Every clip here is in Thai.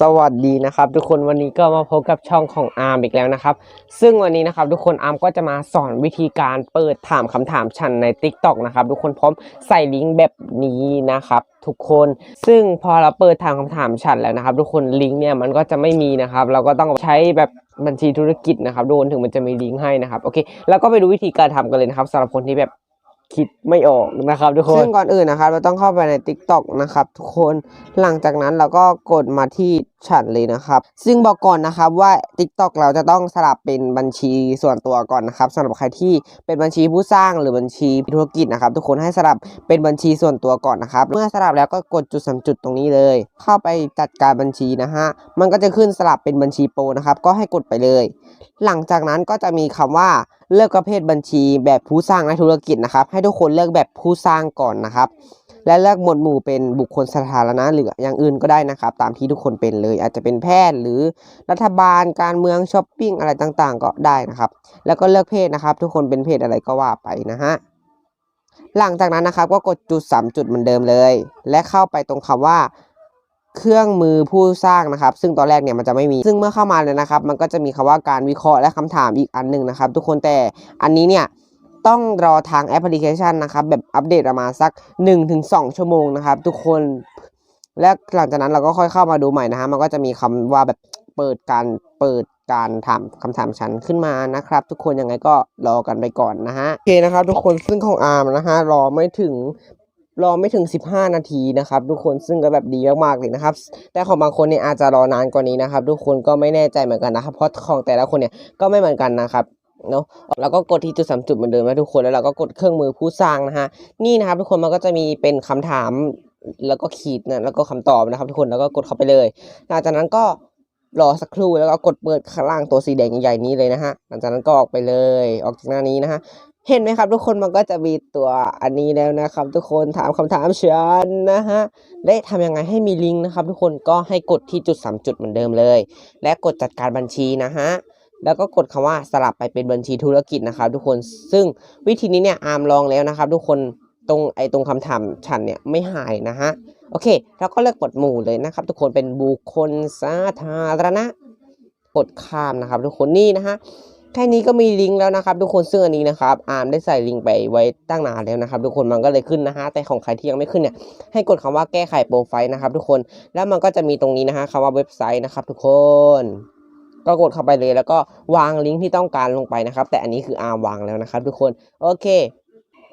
สวัสดีนะครับ ทุกคนวันนี้ก็มาพบกับช่องของอาร์มอีกแล้วนะครับ ซึ่งวันนี้นะครับทุกคนอาร์มก็จะมาสอนวิธีการเปิดถามคำถามฉันใน Tik t o อกนะครับทุกคนพร้อมใส่ลิงก์แบบนี้นะครับ ทุกคนซึ่งพอเราเปิดถามคำถามฉันแล้วนะครับ ทุกคนลิงก์เนี่ยมันก็จะไม่มีนะครับ เราก็ต้องใช้แบบบัญชีธุรกิจนะครับทุกคนถึงมันจะมีลิงก์ให้นะครับโอเคแล้วก็ไปดูวิธีการทำกันเลยนะครับสำหรับคนที่แบบ คิดไม่ออกนะครับทุกคนซึ่งก่อนอื่นนะครับ เราต้องเข้าไปใน Tik t o อกนะครับทุกคนหลังจากนั้นเราก็กดมาที่ฉันเลยนะครับ ซึ่งบอกก่อนนะครับว่า Tik t o อกเราจะต้องสลับเป็นบัญชีส่วนตัวก่อนนะครับสำหรับใครที่เป็นบัญชีผู้สร้างหรือบัญชีธุรกิจนะครับ ทุกคนให้สลับเป็นบัญชีส่วนตัวก่อนนะครับ เมื่อสลับแล้วก็กดจุดสามจุดตรงนี้เลย เข้าไปจัดการบัญชีนะฮะมันก็จะขึ้นสลับเป็นบัญชีโปรนะครับก็ให้กดไปเลย หลังจากนั้นก็จะมีคำว่า เลือกประเภทบัญชีแบบผู้สร้างและธุรกิจนะครับ ให้ทุกคนเลือกแบบผู้สร้างก่อนนะครับ และเลือกหมวดหมู่เป็นบุคคลสาธารณะหรืออย่างอื่นก็ได้นะครับ ตามที่ทุกคนเป็นเลย อาจจะเป็นแพทย์หรือรัฐบาลการเมืองช้อปปิ้งอะไรต่างๆ ก็ได้นะครับ แล้วก็เลือกเพศนะครับ ทุกคนเป็นเพศอะไรก็ว่าไปนะฮะหลังจากนั้นนะครับก็กดจุดสามจุดเหมือนเดิมเลย และเข้าไปตรงคำว่า เครื่องมือผู้สร้างนะครับ ซึ่งตอนแรกเนี่ยมันจะไม่มี ซึ่งเมื่อเข้ามาเลยนะครับ มันก็จะมีคำว่าการวิเคราะห์และคำถามอีกอันหนึ่งนะครับ ทุกคนแต่อันนี้เนี่ยต้องรอทางแอปพลิเคชันนะครับแบบอัปเดตประมาณสัก 1-2 ชั่วโมงนะครับ ทุกคนและหลังจากนั้นเราก็ค่อยเข้ามาดูใหม่นะฮะมันก็จะมีคำว่าแบบเปิดการเปิดการถามคำถามชั้นขึ้นมานะครับ ทุกคนยังไงก็รอกันไปก่อนนะฮะโอเคนะครับ ทุกคนซึ่งของอาร์มนะฮะรอไม่ถึง รอไม่ถึง 15 นาทีนะครับ ทุกคนซึ่งก็แบบดีมากๆเลยนะครับ แต่ของบางคนเนี่ยอาจจะรอนานกว่านี้นะครับ ทุกคนก็ไม่แน่ใจเหมือนกันนะครับ เพราะของแต่ละคนเนี่ยก็ไม่เหมือนกันนะครับเนาะแล้วก็กดที่จุดสามจุดเหมือนเดิมนะทุกคนแล้วเราก็กดเครื่องมือผู้สร้างนะฮะนี่นะครับ ทุกคนมันก็จะมีเป็นคำถามแล้วก็ขีดนะแล้วก็คำตอบนะครับ ทุกคนแล้วก็กดเข้าไปเลย หลังจากนั้นก็ รอสักครู่แล้วก็กดเปิดข้างล่างตัวสีแดงใหญ่ๆนี้เลยนะฮะ หลังจากนั้นก็ออกไปเลย ออกจากหน้านี้นะฮะ เห็นไหมครับ ทุกคนมันก็จะมีตัวอันนี้แล้วนะครับ ทุกคนถามคำถามฉันนะฮะและทำยังไงให้มีลิงก์นะครับ ทุกคนก็ให้กดที่จุดสามจุดเหมือนเดิมเลย และกดจัดการบัญชีนะฮะแล้วก็กดคำว่าสลับไปเป็นบัญชีธุรกิจนะครับ ทุกคนซึ่งวิธีนี้เนี่ยอาร์มลองแล้วนะครับ ทุกคนตรงไอ้ตรงคำถามฉันเนี่ยไม่หายนะฮะ โอเคแล้วก็เลือกกดหมู่เลยนะครับ ทุกคนเป็นบุคคลสาธารณะกดข้ามนะครับ ทุกคนนี่นะฮะแค่นี้ก็มีลิงก์แล้วนะครับ ทุกคนซึ่งอันนี้นะครับอาร์มได้ใส่ลิงก์ไปไว้ตั้งนานแล้วนะครับ ทุกคนมันก็เลยขึ้นนะฮะแต่ของใครที่ยังไม่ขึ้นเนี่ยให้กดคำว่าแก้ไขโปรไฟล์นะครับ ทุกคนแล้วมันก็จะมีตรงนี้นะฮะคำว่าเว็บไซต์นะครับ ทุกคน ก็กดเข้าไปเลยแล้วก็วางลิงก์ที่ต้องการลงไปนะครับ แต่อันนี้คืออาร์มวางแล้วนะครับ ทุกคนโอเค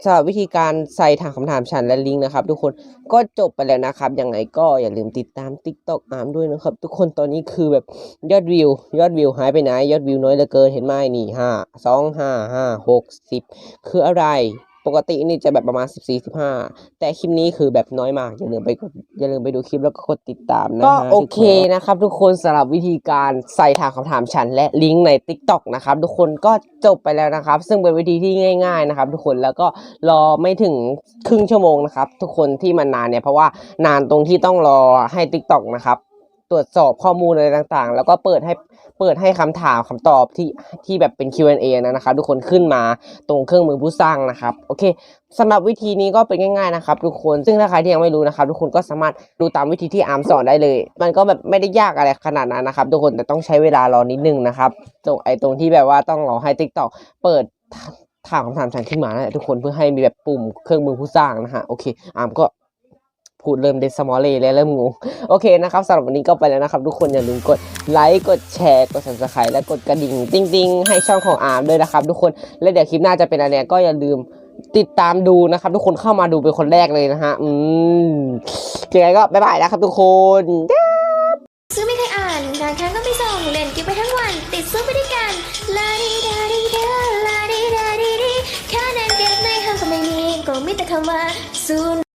สำหรับวิธีการใส่ถามคำถามฉันและลิงก์นะครับ ทุกคนก็จบไปแล้วนะครับยังไงก็อย่าลืมติดตาม TikTok อาร์มด้วยนะครับ ทุกคนตอนนี้คือแบบยอดวิว ยอดวิวหายไปไหนยอดวิวน้อยเหลือเกินเห็นไหมนี่ห้าสองห้าห้าหกสิบคืออะไร ปกตินี่จะแบบประมาณสิบสี่สิบห้าแต่คลิปนี้คือแบบน้อยมาก อย่าลืมไปกดอย่าลืมไปดูคลิปแล้วก็กดติดตามนะก็โอเคนะครับ ทุกคนสำหรับวิธีการใส่ถามคำถามฉัน และลิงก์ใน TikTok นะครับ ทุกคนก็จบไปแล้วนะครับ ซึ่งเป็นวิธีที่ง่าย ๆนะครับ ทุกคนแล้วก็รอไม่ถึงครึ่งชั่วโมงนะครับ ทุกคนที่มันนานเนี่ยเพราะว่านานตรงที่ต้องรอให้ TikTok นะครับตรวจสอบข้อมูลอะไรต่างๆ แล้วก็เปิดให้ เปิดให้คำถามคำตอบที่ที่แบบเป็น Q&A นะนะครับทุกคนขึ้นมาตรงเครื่องมือผู้สร้างนะครับโอเคสำหรับวิธีนี้ก็เป็นง่ายๆนะครับทุกคนซึ่งถ้าใครที่ยังไม่รู้นะครับทุกคนก็สามารถดูตามวิธีที่อาร์มสอนได้เลย มันก็แบบไม่ได้ยากอะไรขนาดนั้นนะครับทุกคนแต่ต้องใช้เวลารอนิดนึงนะครับตรงไอ้ตรงที่แบบว่าต้องรอให้ TikTok เปิดถามคำถามฉันขึ้นมานะทุกคนเพื่อให้มีแบบปุ่มเครื่องมือผู้สร้างนะฮะโอเคอาร์มก็ พูดเริ่มเดสมอลเลยแล้วเริ่มงงโอเคนะครับสำหรับวันนี้ก็ไปแล้วนะครับ ทุกคนอย่าลืมกดไลค์กดแชร์กด subscribe และกดกระดิ่งติ๊งๆให้ช่องของอาร์มด้วยนะครับ ทุกคนและเดี๋ยวคลิปหน้าจะเป็นอะไรก็อย่าลืมติดตามดูนะครับ ทุกคนเข้ามาดูเป็นคนแรกเลยนะฮะอืมยังไงก็บ๊ายบายนะครับทุกคนซื้อไม่เคยอ่านงานค้างก็ไม่ส่งเล่นเกินไปทั้งวัน ติดซื้อไปด้วยกันลาดีดาดีดาลาดีดาดีดีแค่นั้นเก็บในห้างก็ไม่มีก็มีแต่คำว่าซูน